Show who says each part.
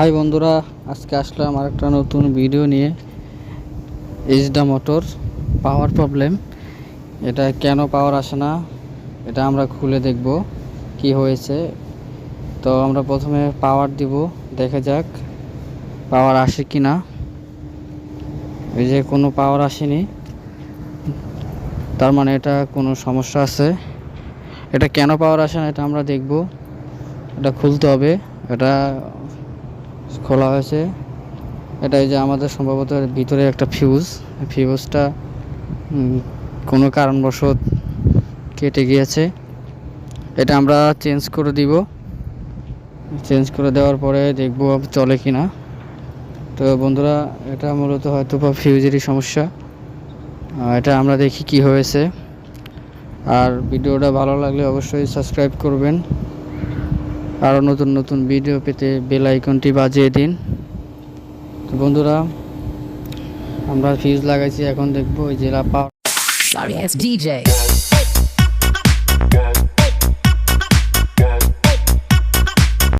Speaker 1: High বন্ধুরা, আজকে আসলাম আর একটা নতুন ভিডিও নিয়ে। এইচডা মোটর পাওয়ার প্রবলেম এটা কেন পাওয়ার আসে না, এটা আমরা খুলে দেখব কি হয়েছে। তো আমরা প্রথমে পাওয়ার দিব, দেখা যাক পাওয়ার আসে কি না এই যে কোনো পাওয়ার আসেনি। তার মানে এটা কোনো সমস্যা আছে। এটা কেন পাওয়ার আসে না, এটা আমরা দেখব। এটা খুলতে হবে। এটা খোলা হয়েছে। এটাই যে আমাদের সম্ভবত ভিতরে একটা ফিউজ ফিউজটা কোনো কারণবশত কেটে গিয়েছে। এটা আমরা চেঞ্জ করে দিব। চেঞ্জ করে দেওয়ার পরে দেখব চলে কি না তো বন্ধুরা, এটা মূলত হয়তো বা ফিউজেরই সমস্যা। এটা আমরা দেখি কি হয়েছে। আর ভিডিওটা ভালো লাগলে অবশ্যই সাবস্ক্রাইব করবেন। আরও নতুন নতুন ভিডিও পেতে বেল আইকনটি বাজিয়ে দিন তো বন্ধুরা, আমরা ফিউজ লাগাইছি, এখন দেখব ওই জেলা পাওয়ার.